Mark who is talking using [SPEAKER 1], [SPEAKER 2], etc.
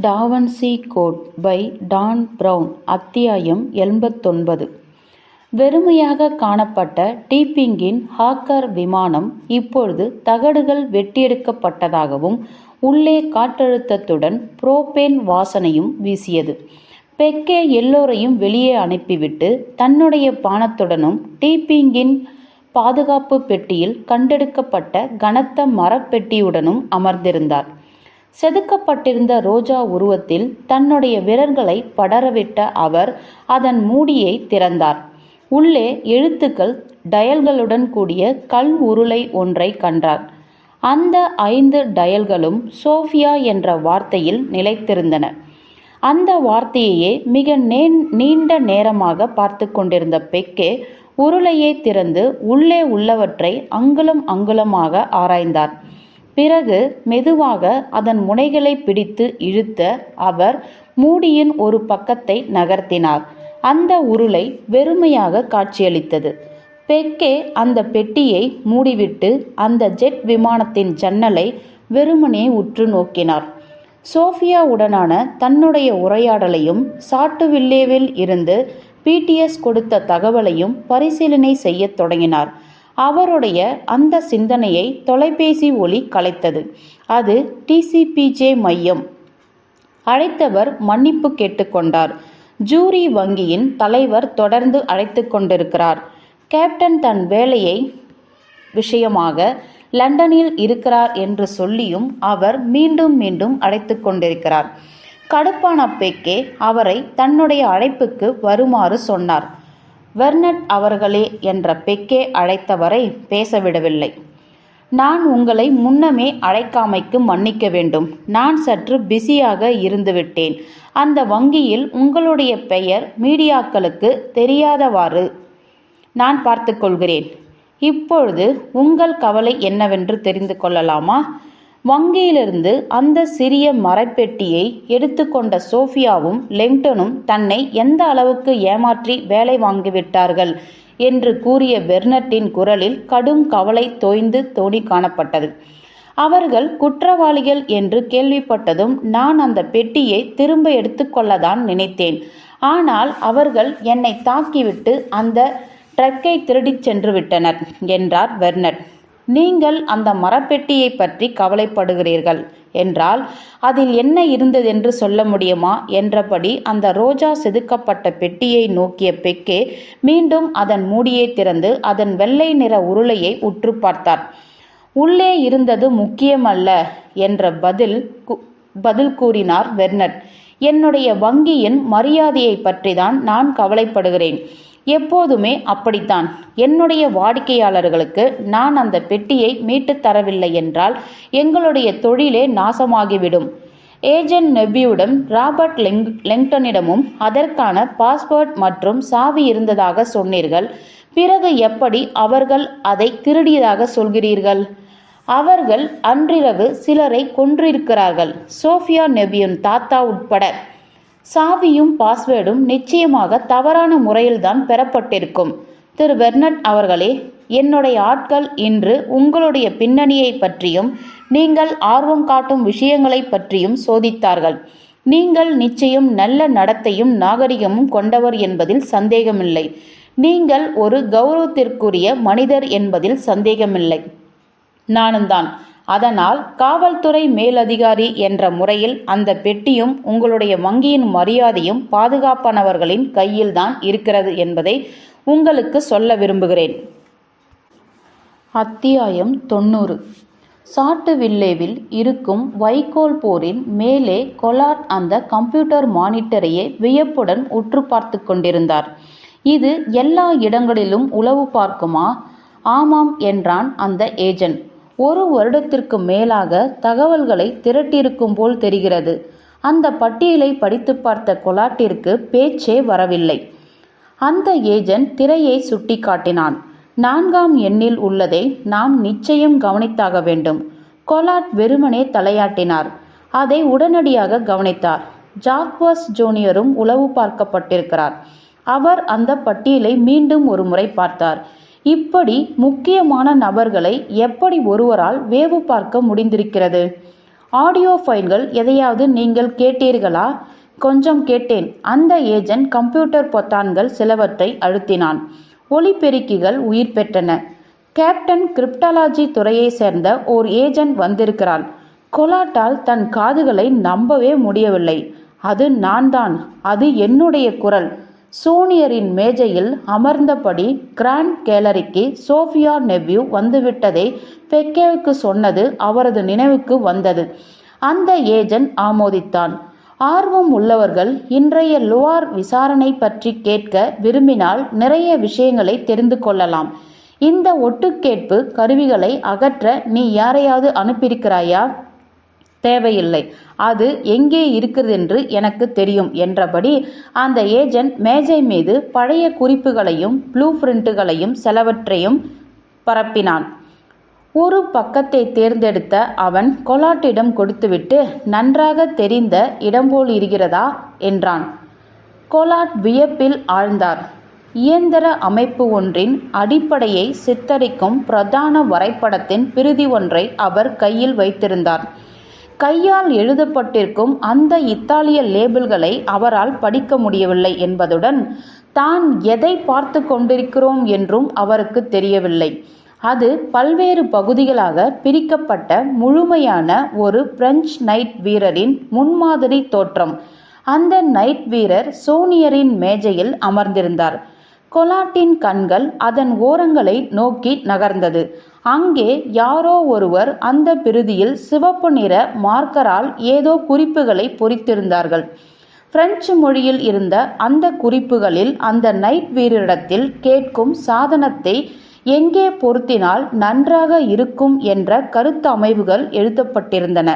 [SPEAKER 1] Da Vinci code by Dan Brown அத்தியாயம் எண்பத்தொன்பது. வெறுமையாக காணப்பட்ட டீப்பிங்கின் ஹாக்கர் விமானம் இப்பொழுது தகடுகள் வெட்டியெடுக்கப்பட்டதாகவும் உள்ளே காற்றழுத்தத்துடன் புரோபேன் வாசனையும் வீசியது. பெக்கே எல்லோரையும் வெளியே அனுப்பிவிட்டு தன்னுடைய பானத்துடனும் டீப்பிங்கின் பாதுகாப்பு பெட்டியில் கண்டெடுக்கப்பட்ட கனத்த மரப்பெட்டியுடனும் அமர்ந்திருந்தார். செதுக்கப்பட்டிருந்த ரோஜா உருவத்தில் தன்னுடைய விரல்களை படரவிட்ட அவர் அதன் மூடியை திறந்தார். உள்ளே எழுத்துக்கள் டயல்களுடன் கூடிய கல் உருளை ஒன்றை கண்டார். அந்த ஐந்து டயல்களும் சோஃபியா என்ற வார்த்தையில் நிலைத்திருந்தன. அந்த வார்த்தையையே மிக நே நீண்ட நேரமாக பார்த்து கொண்டிருந்த பெக்கே உருளையை திறந்து உள்ளே உள்ளவற்றை அங்குலம் அங்குலமாக ஆராய்ந்தார். பிறகு மெதுவாக அதன் முனைகளை பிடித்து இழுத்த அவர் மூடியின் ஒரு பக்கத்தை நகர்த்தினார். அந்த உருளை வெறுமையாக காட்சியளித்தது. பெக்கே அந்த பெட்டியை மூடிவிட்டு அந்த ஜெட் விமானத்தின் ஜன்னலை வெறுமனே உற்று நோக்கினார். சோஃபியாவுடனான தன்னுடைய உரையாடலையும் சாட்டுவில்லேவில் இருந்து பிடிஎஸ் கொடுத்த தகவலையும் பரிசீலனை செய்யத் தொடங்கினார். அவருடைய அந்த சிந்தனையை தொலைபேசி ஒலி கலைத்தது. அது டிசிபிஜே மையம். அழைத்தவர் மன்னிப்பு கேட்டுக்கொண்டார் ஜூரி வங்கியின் தலைவர் தொடர்ந்து அழைத்து கொண்டிருக்கிறார். கேப்டன் தன் வேலையை விஷயமாக லண்டனில் இருக்கிறார் என்று சொல்லியும் அவர் மீண்டும் மீண்டும் அழைத்து கொண்டிருக்கிறார். கடுப்பான பெக்கே அவரை தன்னுடைய அழைப்புக்கு வருமாறு சொன்னார். வெர்னட் அவர்களே என்ற பெக்கே அழைத்தவரை பேசவிடவில்லை. நான் உங்களை முன்னமே அழைக்காமைக்கு மன்னிக்க வேண்டும். நான் சற்று பிஸியாக இருந்துவிட்டேன். அந்த வங்கியில் உங்களுடைய பெயர் மீடியாக்களுக்கு தெரியாதவாறு நான் பார்த்துக்கொள்கிறேன் இப்பொழுது உங்கள் கவலை என்னவென்று தெரிந்து கொள்ளலாமா? வங்கியிலிருந்து அந்த சிறிய மரப்பெட்டியை எடுத்துக்கொண்ட சோஃபியாவும் லெங்டனும் தன்னை எந்த அளவுக்கு ஏமாற்றி வேலை வாங்கிவிட்டார்கள் என்று கூறிய பெர்னட்டின் குரலில் கடும் கவலை தோய்ந்து தோணி காணப்பட்டது. அவர்கள் குற்றவாளிகள் என்று கேள்விப்பட்டதும் நான் அந்த பெட்டியை திரும்ப எடுத்துக்கொள்ளதான் நினைத்தேன். ஆனால் அவர்கள் என்னை தாக்கிவிட்டு அந்த ட்ரக்கை திருடிச் சென்று விட்டனர் என்றார் பெர்னட். நீங்கள் அந்த மரப்பெட்டியை பற்றி கவலைப்படுகிறீர்கள். என்றால் அதில் என்ன இருந்ததென்று சொல்ல முடியுமா? என்றபடி அந்த ரோஜா செதுக்கப்பட்ட பெட்டியை நோக்கிய பெக்கே மீண்டும் அதன் மூடியை திறந்து அதன் வெள்ளை நிற உருளையை உற்று பார்த்தார். உள்ளே இருந்தது முக்கியமல்ல என்ற பதில் பதில் கூறினார் வெர்னட் என்னுடைய வங்கியின் மரியாதையை பற்றிதான் நான் கவலைப்படுகிறேன். எப்போதுமே அப்படித்தான். என்னுடைய வாடிக்கையாளர்களுக்கு நான் அந்த பெட்டியை மீட்டு தரவில்லை என்றால் எங்களுடைய தொழிலே நாசமாகிவிடும். ஏஜென்ட் நெபியுடன் ராபர்ட் லெங் லெங்டனிடமும் அதற்கான பாஸ்வேர்ட் மற்றும் சாவி இருந்ததாக சொன்னீர்கள். பிறகு எப்படி அவர்கள் அதை திருடியதாக சொல்கிறீர்கள்? அவர்கள் அன்றிரவு சிலரை கொன்றிருக்கிறார்கள். சோஃபியா நெபியின் தாத்தா உட்பட சாவியும் பாஸ்வேர்டும் நிச்சயமாக தவறான முறையில்தான் பெறப்பட்டிருக்கும். திரு பெர்னட் அவர்களே என்னுடைய ஆட்கள் இன்று உங்களுடைய பின்னணியை பற்றியும் நீங்கள் ஆர்வம் காட்டும் விஷயங்களை பற்றியும் சோதித்தார்கள். நீங்கள் நிச்சயம் நல்ல நடத்தையும் நாகரிகமும் கொண்டவர் என்பதில் சந்தேகமில்லை. நீங்கள் ஒரு கௌரவத்திற்குரிய மனிதர் என்பதில் சந்தேகமில்லை. நானும் தான் அதனால் காவல்துறை மேலதிகாரி என்ற முறையில் அந்த பெட்டியும் உங்களுடைய வங்கியின் மரியாதையும் பாதுகாப்பானவர்களின் கையில்தான் இருக்கிறது என்பதை உங்களுக்கு சொல்ல விரும்புகிறேன். அத்தியாயம் தொண்ணூறு. சாட்டு வில்லேவில் இருக்கும் வைக்கோல் போரின் மேலே கொலாட் அந்த கம்ப்யூட்டர் மானிட்டரையே வியப்புடன் உற்று பார்த்து கொண்டிருந்தார். இது எல்லா இடங்களிலும் உளவு பார்க்குமா? ஆமாம் என்றான் அந்த ஏஜென்ட். ஒரு வருடத்திற்கு மேலாக தகவல்களை திரட்டியிருக்கும் போல் தெரிகிறது. அந்த பட்டியலை படித்து பார்த்த கொலாட்டிற்கு பேச்சே வரவில்லை. அந்த ஏஜென்ட் திரையை சுட்டி காட்டினான் நான்காம் எண்ணில் உள்ளதை நாம் நிச்சயம் கவனித்தாக வேண்டும். கொலாட் வெறுமனே தலையாட்டினார். அதை உடனடியாக கவனித்தார். ஜாக்வாஸ் ஜூனியரும் உளவு பார்க்கப்பட்டிருக்கிறார். அவர் அந்த பட்டியலை மீண்டும் ஒரு முறை பார்த்தார். இப்படி முக்கியமான நபர்களை எப்படி ஒருவரால் வேவு பார்க்க முடிந்திருக்கிறது? ஆடியோ ஃபைல்கள் எதையாவது நீங்கள் கேட்டீர்களா? கொஞ்சம் கேட்டேன். அந்த ஏஜென்ட் கம்ப்யூட்டர் பொத்தான்கள் சிலவற்றை அழுத்தினான். ஒளிபெருக்கிகள் உயிர் பெற்றன. கேப்டன் கிரிப்டாலஜி துறையை சேர்ந்த ஓர் ஏஜென்ட் வந்திருக்கிறான். கொலாட்டால் தன் காதுகளை நம்பவே முடியவில்லை. அது நான் தான் அது என்னுடைய குரல். சூனியரின் மேஜையில் அமர்ந்தபடி கிராண்ட் கேலரிக்கு சோஃபியா நெவ்யூ வந்துவிட்டதை பெக்கேவுக்கு சொன்னது அவரது நினைவுக்கு வந்தது. அந்த ஏஜென்ட் ஆமோதித்தான். ஆர்வம் உள்ளவர்கள் இன்றைய லுவார் விசாரணை பற்றி கேட்க விரும்பினால் நிறைய விஷயங்களை தெரிந்து கொள்ளலாம். இந்த ஒட்டுக்கேட்பு கருவிகளை அகற்ற நீ யாரையாவது அனுப்பியிருக்கிறாயா? தேவையில்லை. அது எங்கே இருக்கிறதென்று எனக்கு தெரியும் என்றபடி அந்த ஏஜென்ட் மேஜை மீது பழைய குறிப்புகளையும் ப்ளூ பிரிண்ட்டுகளையும் சிலவற்றையும் பரப்பினான். ஒரு பக்கத்தை தேர்ந்தெடுத்த அவன் கொலாட்டிடம் கொடுத்துவிட்டு நன்றாக தெரிந்த இடம் போல் இருக்கிறதா? என்றான். கொலாட் வியப்பில் ஆழ்ந்தார். இயந்திர அமைப்பு ஒன்றின் அடிப்படையை சித்தரிக்கும் பிரதான வரைபடத்தின் பிரிதி ஒன்றை அவர் கையில் வைத்திருந்தார். கையால் எழுதப்பட்டிருக்கும் அந்த இத்தாலிய லேபிள்களை அவரால் படிக்க முடியவில்லை என்பதுடன் தான் எதை பார்த்து கொண்டிருக்கிறோம் என்றும் அவருக்கு தெரியவில்லை. அது பல்வேறு பகுதிகளாக பிரிக்கப்பட்ட முழுமையான ஒரு பிரெஞ்சு நைட் வீரரின் முன்மாதிரி தோற்றம். அந்த நைட் வீரர் சோனியரின் மேஜையில் அமர்ந்திருந்தார். கொலாட்டின் கண்கள் அதன் ஓரங்களை நோக்கி நகர்ந்தது. அங்கே யாரோ ஒருவர் அந்த பிரிதியில் சிவப்பு நிற மார்க்கரால் ஏதோ குறிப்புகளை பொறித்திருந்தார்கள். பிரெஞ்சு மொழியில் இருந்த அந்த குறிப்புகளில் அந்த நைட் வீரரிடத்தில் கேட்கும் சாதனத்தை எங்கே பொருத்தினால் நன்றாக இருக்கும் என்ற கருத்து அமைவுகள் எழுதப்பட்டிருந்தன.